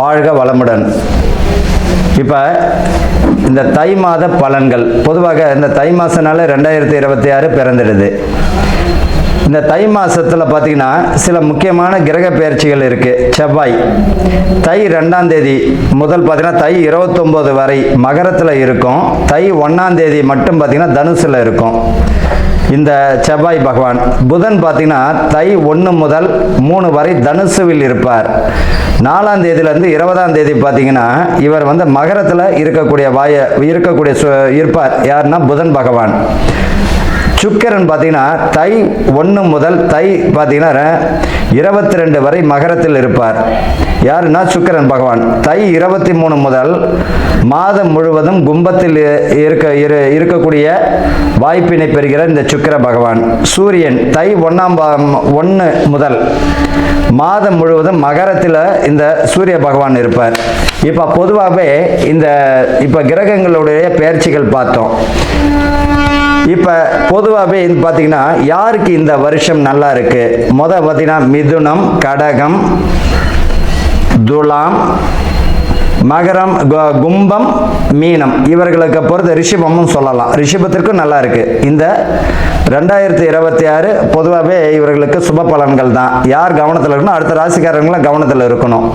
வாழ்க வளமுடன். இப்போ இந்த தை மாத பலன்கள். பொதுவாக இந்த தை மாதனால ரெண்டாயிரத்தி இருபத்தி ஆறு பிறந்துடுது. இந்த தை மாதத்தில் பார்த்தீங்கன்னா சில முக்கியமான கிரக பெயர்ச்சிகள் இருக்குது செவ்வாய். தை ரெண்டாம் தேதி முதல் பார்த்தீங்கன்னா தை இருபத்தொம்போது வரை மகரத்தில் இருக்கும். தை ஒன்றாம் தேதி மட்டும் பார்த்தீங்கன்னா தனுசில் இருக்கும். இந்த செவ்வாய் பகவான். புதன் பார்த்தீங்கன்னா தை ஒன்று முதல் மூணு வரை தனுசுவில் இருப்பார். நாலாம் தேதியிலேருந்து இருபதாம் தேதி பார்த்தீங்கன்னா இவர் வந்து மகரத்தில் இருக்கக்கூடிய வாய இருக்கக்கூடிய சு- இருப்பார். யாருன்னா புதன் பகவான். சுக்கிரன் பார்த்தீங்கன்னா தை ஒன்று முதல் தை பார்த்தீங்கன்னா இருபத்தி ரெண்டு வரை மகரத்தில் இருப்பார். யாருன்னா சுக்கிரன் பகவான். தை இருபத்தி மூணு முதல் மாதம் முழுவதும் கும்பத்தில் இருக்க இரு இருக்கக்கூடிய வாய்ப்பினை பெறுகிற இந்த சுக்கிர பகவான். சூரியன் தை ஒன்றாம் ஒன்று முதல் மாதம் முழுவதும் மகரத்தில் இந்த சூரிய பகவான் இருப்பார். இப்போ பொதுவாகவே இந்த இப்போ கிரகங்களுடைய பெயர்ச்சிகள் பார்த்தோம். இப்போ பொதுவாகவே இது பார்த்தீங்கன்னா யாருக்கு இந்த வருஷம் நல்லா இருக்கு? முத பார்த்தீங்கன்னா மிதுனம் கடகம் துலாம் மகரம் கும்பம் மீனம். இவர்களுக்கு பொறுத்த ரிஷபமும் சொல்லலாம். ரிஷபத்திற்கும் நல்லா இருக்கு. இந்த ரெண்டாயிரத்தி இருபத்தி ஆறு பொதுவாகவே இவர்களுக்கு சுப பலன்கள் தான். யார் கவனத்தில் இருக்கணும்? அடுத்த ராசிக்காரங்களும் கவனத்தில் இருக்கணும்.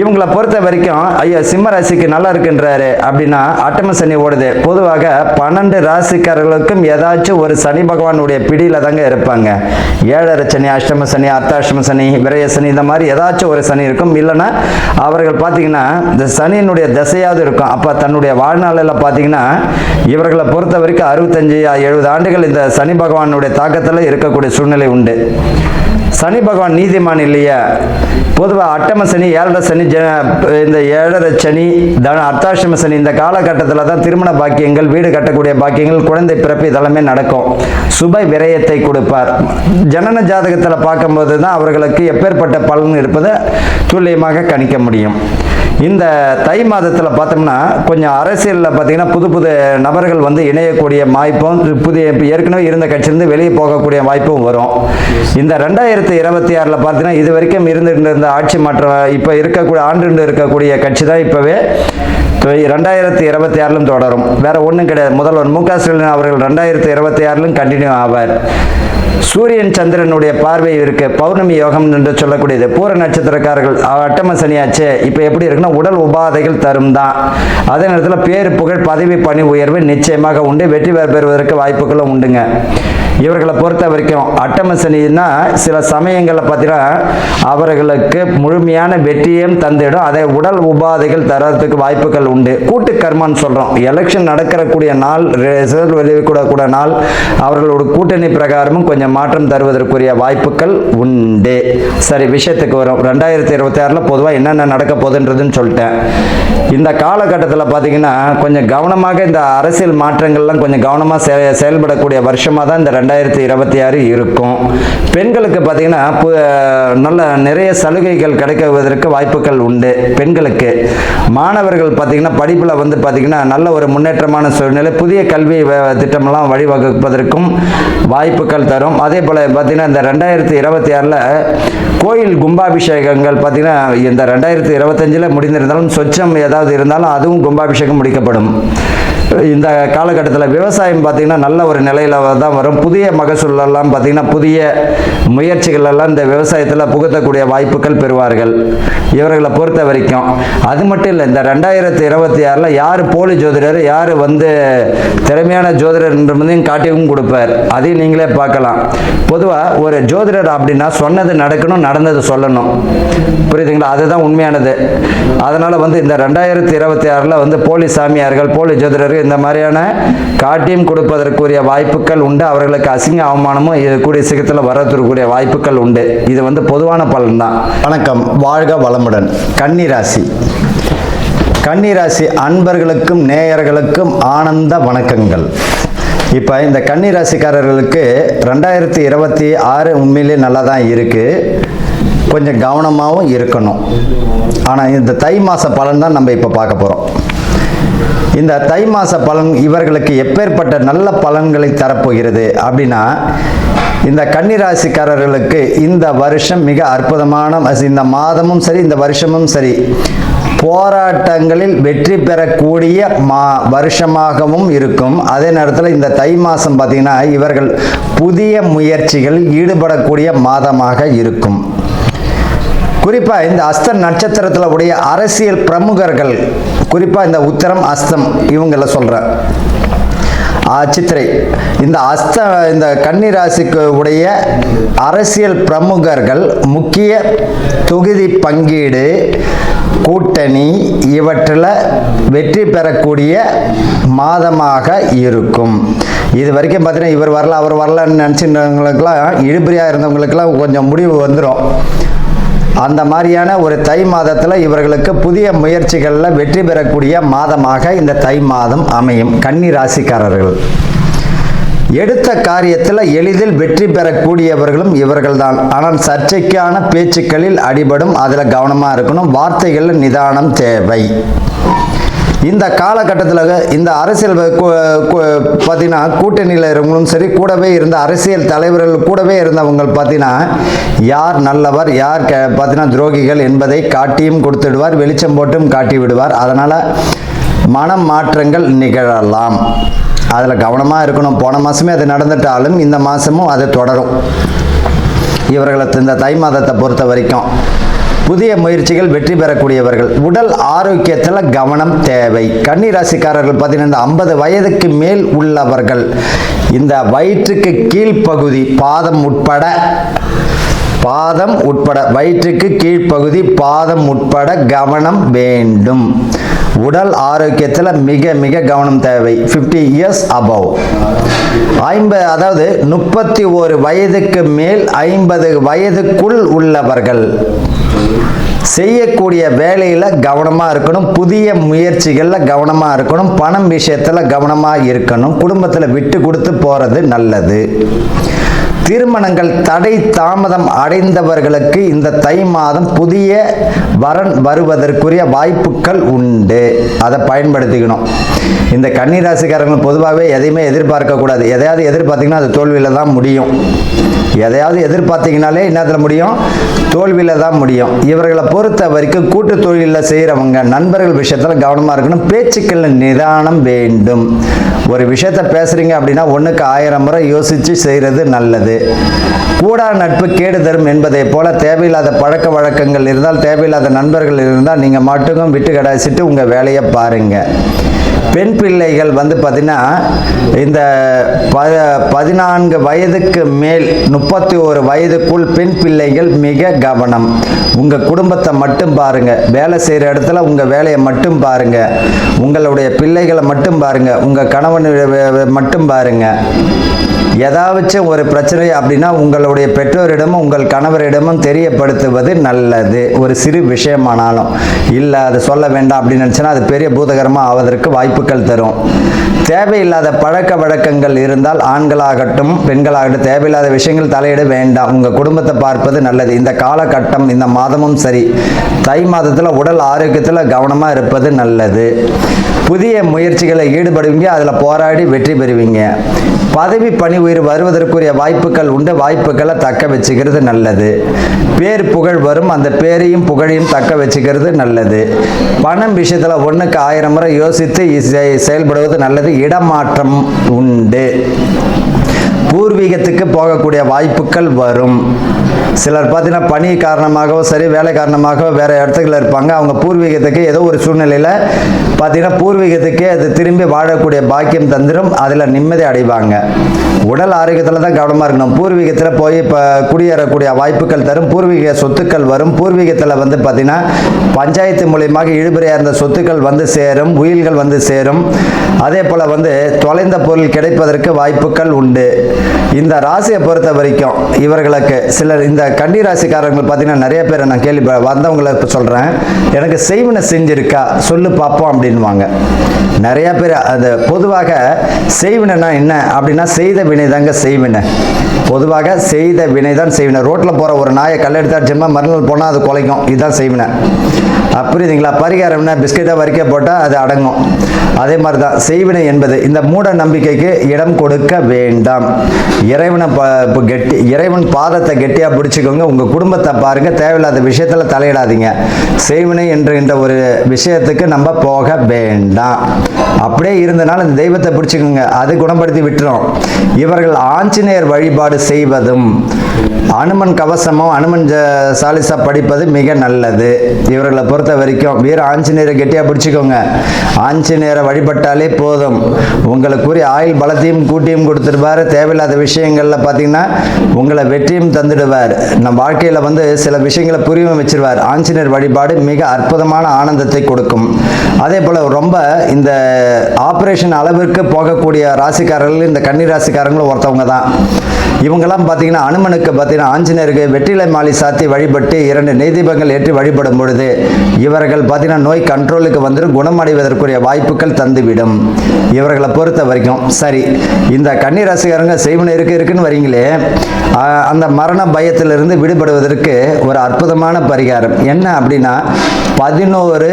இவங்களை பொறுத்த வரைக்கும் ஐயா சிம்ம ராசிக்கு நல்லா இருக்குன்றாரு அப்படின்னா அட்டம சனி ஓடுது. பொதுவாக பன்னெண்டு ராசிக்காரர்களுக்கும் ஏதாச்சும் ஒரு சனி பகவானுடைய பிடியில் தாங்க இருப்பாங்க. ஏழரை சனி அஷ்டம சனி அர்த்தாஷ்டம சனி விரய சனி இந்த மாதிரி ஏதாச்சும் ஒரு சனி இருக்கும். இல்லைன்னா அவர்கள் பார்த்தீங்கன்னா இந்த சனியினுடைய திசையாவது இருக்கும். அப்போ தன்னுடைய வாழ்நாளில் பார்த்தீங்கன்னா இவர்களை பொறுத்த வரைக்கும் அறுபத்தஞ்சு எழுபது ஆண்டுகள் இந்த சனி பகவானுடைய தாக்கத்தில் இருக்கக்கூடிய சூழ்நிலை உண்டு. சனி பகவான் நீதிமான் இல்லையா. பொதுவாக அட்டம சனி ஏழரை சனி ஜ இந்த ஏழரை சனி தன அர்த்தாஷ்டம சனி இந்த காலகட்டத்தில் தான் திருமண பாக்கியங்கள் வீடு கட்டக்கூடிய பாக்கியங்கள் குழந்தை பிறப்பு இதெல்லாமே நடக்கும். சுப விரயத்தை கொடுப்பார். ஜனன ஜாதகத்தில் பார்க்கும்போது தான் அவர்களுக்கு எப்பேற்பட்ட பலன் இருப்பதை துல்லியமாக கணிக்க முடியும். இந்த தை மாதத்தில் பார்த்தோம்னா கொஞ்சம் அரசியலில் பார்த்தீங்கன்னா புது புது நபர்கள் வந்து இணையக்கூடிய வாய்ப்பும் புதிய ஏற்கனவே இருந்த கட்சியிலிருந்து வெளியே போகக்கூடிய வாய்ப்பும் வரும். இந்த ரெண்டாயிரத்தி ரெண்டாயிரத்தி இருபத்தி ஆறில் பார்த்தீங்கன்னா இது வரைக்கும் இருந்துகிட்டு இருந்த ஆட்சி மாற்றம் இப்போ இருக்கக்கூடிய ஆண்டு இருக்கக்கூடிய கட்சி தான் இப்போவே ரெண்டாயிரத்தி இருபத்தி ஆறிலும் தொடரும். வேற ஒன்றும் கிடையாது. முதல்வர் மு க ஸ்டாலின் அவர்கள் ரெண்டாயிரத்தி இருபத்தி ஆறிலும் கண்டினியூ ஆவார். சூரியன் சந்திரனுடைய பார்வை இருக்கு. பௌர்ணமி யோகம் என்று சொல்லக்கூடியது. பூர நட்சத்திரக்காரர்கள் அட்டம சனியாச்சு இப்போ எப்படி இருக்குன்னா உடல் உபாதைகள் தரும் தான். அதே நேரத்தில் பேர் புகழ் பதவி பணி உயர்வு நிச்சயமாக உண்டு. வெற்றி பெற பெறுவதற்கு வாய்ப்புகளும் உண்டுங்க. இவர்களை பொறுத்த வரைக்கும் அட்டம சனின்னா சில சமயங்களில் பார்த்தீங்கன்னா அவர்களுக்கு முழுமையான வெற்றியும் தந்துடும் அதை உடல் உபாதைகள் தரத்துக்கு வாய்ப்புகள் உண்டு. கூட்டு கர்மான்னு சொல்கிறோம் எலெக்ஷன் நடக்கிறக்கூடிய நாள் ரிசல்ட் வெளியிடக்கூட நாள் அவர்களோட கூட்டணி பிரகாரமும் கொஞ்சம் மாற்றம் தருவதற்குரிய வாய்ப்புகள் உண்டு. சரி விஷயத்துக்கு வரும். ரெண்டாயிரத்தி இருபத்தி ஆறில் பொதுவாக என்னென்ன நடக்க போகுதுன்றதுன்னு சொல்லிட்டேன். இந்த காலகட்டத்தில் பார்த்தீங்கன்னா கொஞ்சம் கவனமாக இந்த அரசியல் மாற்றங்கள்லாம் கொஞ்சம் கவனமாக செ செயல்படக்கூடிய வருஷமாக தான் இந்த ரெண்டாயிரத்தி இருபத்தி ஆறு இருக்கும். பெண்களுக்கு பார்த்தீங்கன்னா பு- நல்ல நிறைய சலுகைகள் கிடைக்குவதற்கு வாய்ப்புகள் உண்டு பெண்களுக்கு. மாணவர்கள் பார்த்தீங்கன்னா படிப்பில் வந்து பார்த்தீங்கன்னா நல்ல ஒரு முன்னேற்றமான சூழ்நிலை புதிய கல்வி வ- திட்டமெல்லாம் வழிவகுப்பதற்கும் வாய்ப்புகள் தரும். அதே போல் பார்த்தீங்கன்னா இந்த ரெண்டாயிரத்தி இருபத்தி ஆறில் கோயில் கும்பாபிஷேகங்கள் பார்த்தீங்கன்னா இந்த ரெண்டாயிரத்தி இருபத்தஞ்சில் முடிந்திருந்தாலும் சொச்சம் ஏதாவது இருந்தாலும் அதுவும் கும்பாபிஷேகம் முடிக்கப்படும். இந்த காலகட்டத்தில் விவசாயம் பார்த்தீங்கன்னா நல்ல ஒரு நிலையில் தான் வரும். புதிய மகசூலெல்லாம் பார்த்தீங்கன்னா புதிய முயற்சிகள் எல்லாம் இந்த விவசாயத்தில் புகுத்தக்கூடிய வாய்ப்புகள் பெறுவார்கள். இவர்களை பொறுத்த வரைக்கும். அது மட்டும் இல்லை இந்த ரெண்டாயிரத்தி இருபத்தி ஆறில் யார் போலி ஜோதிடர் யார் வந்து திறமையான ஜோதிடர் என்பதையும் காட்டியும் கொடுப்பார். அதையும் நீங்களே பார்க்கலாம். பொதுவாக ஒரு ஜோதிடர் அப்படின்னா சொன்னது நடக்கணும் நடந்தது சொல்லணும். புரியுதுங்களா? அதுதான் உண்மையானது. அதனால் வந்து இந்த ரெண்டாயிரத்தி இருபத்தி ஆறில் வந்து போலி சாமியார்கள் போலி ஜோதிடர்கள் இந்த மாதிரியான காட்டியம் கொடுப்பதற்குரிய வாய்ப்புகள் உண்டு. அவர்களுக்கு அசிங்க அவமானமும் இருக்கக்கூடிய கூடிய சீக்கிரத்தில் வரக்கூடிய வாய்ப்புகள் உண்டு. இது வந்து பொதுவான பலன் தான் வணக்கம். வாழ்க வளமுடன். கன்னிராசி. கன்னிராசி அன்பர்களுக்கும் நேயர்களுக்கும் ஆனந்த வணக்கங்கள். இப்போ இந்த கன்னிராசிக்காரர்களுக்கு ரெண்டாயிரத்தி இருபத்தி ஆறு உண்மையிலே நல்லா தான் இருக்குது கொஞ்சம் கவனமாகவும் இருக்கணும். ஆனால் இந்த தை மாத பலன் தான் நம்ம இப்போ பார்க்க போகிறோம் இந்த தை மாத பலன் இவர்களுக்கு எப்பேற்பட்ட நல்ல பலன்களை தரப்போகிறது அப்படின்னா இந்த கன்னிராசிக்காரர்களுக்கு இந்த வருஷம் மிக அற்புதமான இந்த மாதமும் சரி இந்த வருஷமும் சரி போராட்டங்களில் வெற்றி பெறக்கூடிய மா வருஷமாகவும் இருக்கும். அதே நேரத்தில் இந்த தை மாதம் பார்த்திங்கன்னா இவர்கள் புதிய முயற்சிகளில் ஈடுபடக்கூடிய மாதமாக இருக்கும். குறிப்பாக இந்த அஸ்த நட்சத்திரத்தில் உடைய அரசியல் பிரமுகர்கள் குறிப்பாக இந்த உத்தரம் அஸ்தம் இவங்கள சொல்கிறேன் சித்திரை. இந்த அஸ்த இந்த கன்னிராசிக்கு உடைய அரசியல் பிரமுகர்கள் முக்கிய தொகுதி பங்கீடு கூட்டணி இவற்றில் வெற்றி பெறக்கூடிய மாதமாக இருக்கும். இது வரைக்கும் பார்த்தீங்கன்னா இவர் வரல அவர் வரலன்னு நினச்சிருந்தவங்களுக்கெல்லாம் இழுபறியாக இருந்தவங்களுக்கெல்லாம் கொஞ்சம் முடிவு வந்துடும் அந்த மாதிரியான ஒரு தை மாதத்தில் இவர்களுக்கு புதிய முயற்சிகளில் வெற்றி பெறக்கூடிய மாதமாக இந்த தை மாதம் அமையும் கன்னி ராசிக்காரர்கள். எடுத்த காரியத்தில் எளிதில் வெற்றி பெறக்கூடியவர்களும் இவர்கள்தான். ஆனால் சர்ச்சைக்கான பேச்சுக்களில் அடிபடும் அதில் கவனமாக இருக்கணும். வார்த்தைகளில் நிதானம் தேவை. இந்த காலகட்டத்தில் இந்த அரசியல் பார்த்தீங்கன்னா கூட்டணியில் இருந்தவங்களும் சரி கூடவே இருந்த அரசியல் தலைவர்கள் கூடவே இருந்தவங்க பார்த்தீங்கன்னா யார் நல்லவர் யார் க பார்த்தீங்கன்னா துரோகிகள் என்பதை காட்டியும் கொடுத்துடுவார் வெளிச்சம் போட்டும் காட்டி விடுவார். அதனால் மனம் மாற்றங்கள் நிகழலாம். அதில் கவனமாக இருக்கணும். போன மாதமே அது நடந்துட்டாலும் இந்த மாதமும் அது தொடரும். இவர்களை இந்த தை மாதத்தை பொறுத்த வரைக்கும். புதிய முயற்சிகள் வெற்றி பெறக்கூடியவர்கள். உடல் ஆரோக்கியத்தில் கவனம் தேவை. கன்னி ராசிக்காரர்கள் பார்த்தீங்கன்னா ஐம்பது வயதுக்கு மேல் உள்ளவர்கள். இந்த வயிற்றுக்கு கீழ்ப்பகுதி பாதம் உட்பட பாதம் உட்பட வயிற்றுக்கு கீழ்ப்பகுதி பாதம் உட்பட கவனம் வேண்டும். உடல் ஆரோக்கியத்தில் மிக மிக கவனம் தேவை. ஃபிஃப்டி இயர்ஸ் அபவ் ஐம்பது அதாவது முப்பத்தி ஒரு வயதுக்கு மேல் ஐம்பது வயதுக்குள் உள்ளவர்கள். செய்யக்கூடிய வேலையில் கவனமாக இருக்கணும். புதிய முயற்சிகளில் கவனமாக இருக்கணும். பணம் விஷயத்தில் கவனமாக இருக்கணும். குடும்பத்தில் விட்டு கொடுத்து போகிறது நல்லது. திருமணங்கள் தடை தாமதம் அடைந்தவர்களுக்கு இந்த தை மாதம் புதிய வரன் வருவதற்குரிய வாய்ப்புகள் உண்டு. அதை பயன்படுத்திக்கணும். இந்த கன்னிராசிக்காரங்கள் பொதுவாகவே எதையுமே எதிர்பார்க்கக்கூடாது எதையாவது எதிர்பார்த்தீங்கன்னா அது தோல்வியில் தான் முடியும். எதையாவது எதிர்பார்த்தீங்கனாலே என்னத்தில் முடியும்? தோல்வியில் தான் முடியும். இவர்களை பொறுத்த வரைக்கும் கூட்டு தொழிலில் செய்கிறவங்க நண்பர்கள் விஷயத்தில் கவனமாக இருக்கணும். பேச்சுக்களில் நிதானம் வேண்டும். ஒரு விஷயத்தை பேசுகிறீங்க அப்படின்னா ஒன்றுக்கு ஆயிரம் முறை யோசித்து செய்கிறது நல்லது. கூடா நட்பு கேடு தரும் என்பதை போல தேவையில்லாத பழக்க வழக்கங்கள் இருந்தால் தேவையில்லாத நண்பர்கள் இருந்தால் நீங்கள் மட்டும் விட்டு கடாசிட்டு உங்கள் வேலையை பாருங்கள் பெண் பிள்ளைகள் வந்து பார்த்தீங்கன்னா இந்த ப பதினான்கு வயதுக்கு மேல் முப்பத்தி ஒரு வயதுக்குள் பெண் பிள்ளைகள் மிக கவனம். உங்கள் குடும்பத்தை மட்டும் பாருங்கள் வேலை செய்கிற இடத்துல உங்கள் வேலையை மட்டும் பாருங்கள் உங்களுடைய பிள்ளைகளை மட்டும் பாருங்கள் உங்கள் கணவன் மட்டும் பாருங்கள் ஏதாச்சும் ஒரு பிரச்சனை அப்படின்னா உங்களுடைய பெற்றோரிடமும் உங்கள் கணவரிடமும் தெரியப்படுத்துவது நல்லது. ஒரு சிறு விஷயமானாலும். இல்லை அது சொல்ல வேண்டாம் அப்படின்னு நினச்சினா அது பெரிய பூதகரமாக ஆவதற்கு வாய்ப்புகள் தரும். தேவையில்லாத பழக்க வழக்கங்கள் இருந்தால் ஆண்களாகட்டும் பெண்களாகட்டும் தேவையில்லாத விஷயங்கள் தலையிட வேண்டாம். உங்கள் குடும்பத்தை பார்ப்பது நல்லது. இந்த காலகட்டம் இந்த மாதமும் சரி. தை மாதத்தில் உடல் ஆரோக்கியத்தில் கவனமாக இருப்பது நல்லது. புதிய முயற்சிகளை ஈடுபடுவீங்க அதில் போராடி வெற்றி பெறுவீங்க. பதவி பணி உயிர் வருவதற்குரிய வாய்ப்புகள் உண்டு வாய்ப்புகளை தக்க வச்சுக்கிறது நல்லது. பேர் புகழ் வரும் அந்த பேரையும் புகழையும் தக்க வச்சுக்கிறது நல்லது. பணம் விஷயத்தில் ஒன்றுக்கு ஆயிரம் முறை யோசித்து செ- செயல்படுவது நல்லது. இடமாற்றம் உண்டு. பூர்வீகத்துக்கு போகக்கூடிய வாய்ப்புகள் வரும். சிலர் பார்த்தீங்கன்னா பணி காரணமாகவோ சரி வேலை காரணமாகவோ வேறு இடத்துக்குள்ள இருப்பாங்க. அவங்க பூர்வீகத்துக்கு ஏதோ ஒரு சூழ்நிலையில் பார்த்தீங்கன்னா பூர்வீகத்துக்கே அது திரும்பி வாழக்கூடிய பாக்கியம் தந்துடும் அதில் நிம்மதி அடைவாங்க. உடல் ஆரோக்கியத்தில் தான் கவனமாக இருக்கணும். பூர்வீகத்தில் போய் இப்போ குடியேறக்கூடிய வாய்ப்புகள் தரும். பூர்வீக சொத்துக்கள் வரும். பூர்வீகத்தில் வந்து பார்த்தீங்கன்னா பஞ்சாயத்து மூலியமாக இழுபறியாக இருந்த சொத்துக்கள் வந்து சேரும். உயில்கள் வந்து சேரும். அதே போல் வந்து தொலைந்த பொருள் கிடைப்பதற்கு வாய்ப்புகள் உண்டு. இந்த ராசியை பொறுத்த வரைக்கும் இவர்களுக்கு சிலர் இந்த கன்னி ராசிக்காரர்கள் பார்த்தீங்கன்னா நிறைய பேர் நான் கேள்வி வந்தவங்களை இப்போ சொல்கிறேன் எனக்கு செய்வனை செஞ்சிருக்கா சொல்லு பார்ப்போம் அப்படின்வாங்க நிறைய பேர் அது பொதுவாக செய்வினா என்ன அப்படின்னா செய்த வினை தாங்க செய்வினை. பொதுவாக செய்த வினை தான் செய்வினை. ரோட்டில் போகிற ஒரு நாயை கல்லெடுத்து அடிச்சோம்னா மறுநாள் போனால் அது குலைக்கும். இதுதான் செய்வினை. அஹ் புரியுதுங்களா? பரிகாரம்னா பிஸ்கெட்டை வரிக்க போட்டால் அது அடங்கும். அதே மாதிரி தான் செய்வினை என்பது இந்த மூட நம்பிக்கைக்கு இடம் கொடுக்க வேண்டாம். இறைவனை ப இப்போ கெட்டி இறைவன் பாதத்தை கெட்டியாக பிடிச்சிக்கோங்க. உங்கள் குடும்பத்தை பாருங்கள் தேவையில்லாத விஷயத்தில் தலையிடாதீங்க. செய்வினை என்கின்ற ஒரு விஷயத்துக்கு நம்ம போக வேண்டாம். அப்படியே இருந்தனால இந்த தெய்வத்தை பிடிச்சிக்கோங்க. அது குணப்படுத்தி விட்டுரும். இவர்கள் ஆஞ்சநேயர் வழிபாடு செய்வதும் அனுமன் கவசமோ அனுமன் சாலிசா படிப்பது மிக நல்லது. இவர்களை பொறுத்த வரைக்கும் வீர ஆஞ்சநேயரை கெட்டியாக பிடிச்சிக்கோங்க. ஆஞ்சநேயரை வழிபட்டாலே போதும். உங்களுக்குரிய ஆயுள் பலத்தையும் கூட்டியும் கொடுத்துருப்பாரு. தேவையில்லாத விஷயங்களில் பார்த்தீங்கன்னா உங்களை வெற்றியும் தந்துடுவார். நம் வாழ்க்கையில் வந்து சில விஷயங்களை புரியும் வச்சிருவார். ஆஞ்சநேயர் வழிபாடு மிக அற்புதமான ஆனந்தத்தை கொடுக்கும். அதே போல் ரொம்ப இந்த ஆப்ரேஷன் அளவிற்கு போகக்கூடிய ராசிக்காரர்கள் இந்த கன்னி ராசிக்காரங்களும் ஒருத்தவங்க தான். இவங்கெல்லாம் பார்த்தீங்கன்னா அனுமனுக்கு பார்த்தீங்கன்னா ஆஞ்சநேயருக்கு வெற்றிலை மாலை சாத்தி வழிபட்டு இரண்டு நெய்தீபங்கள் ஏற்றி வழிபடும் பொழுது இவர்கள் பார்த்தீங்கன்னா நோய் கண்ட்ரோலுக்கு வந்து குணமடைவதற்குரிய வாய்ப்புகள் தந்துவிடும். இவர்களை பொறுத்த வரைக்கும் சரி இந்த கன்னி ராசிக்காரங்க செய்வன இருக்கு இருக்குன்னு வரீங்களே அந்த மரண பயத்திலிருந்து விடுபடுவதற்கு ஒரு அற்புதமான பரிகாரம். என்ன அப்படின்னா பதினோரு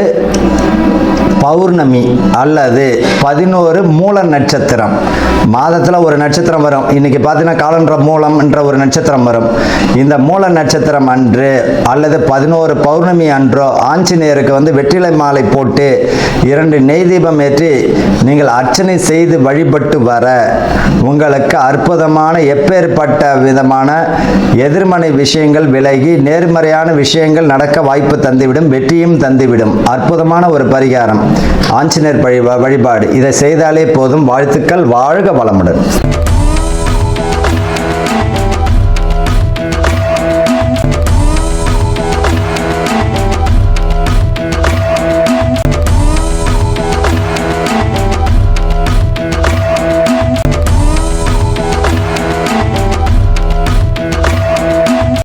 பௌர்ணமி அல்லது பதினோரு மூல நட்சத்திரம். மாதத்தில் ஒரு நட்சத்திரம் வரும். இன்னைக்கு பார்த்தீங்கன்னா காலன்ற மூலம் என்ற ஒரு நட்சத்திரம் வரும். இந்த மூல நட்சத்திரம் அன்று அல்லது பதினோரு பௌர்ணமி அன்றோ ஆஞ்சநேயருக்கு வந்து வெற்றிலை மாலை போட்டு இரண்டு நெய் தீபம் ஏற்றி நீங்கள் அர்ச்சனை செய்து வழிபட்டு வர உங்களுக்கு அற்புதமான எப்பேற்பட்ட விதமான எதிர்மறை விஷயங்கள் விலகி நேர்மறையான விஷயங்கள் நடக்க வாய்ப்பு தந்துவிடும் வெற்றியும் தந்துவிடும். அற்புதமான ஒரு பரிகாரம். ஆஞ்சநேயர் வழிபாடு. இதை செய்தாலே போதும். வாழ்த்துக்கள். வாழ்க வளமுடன்.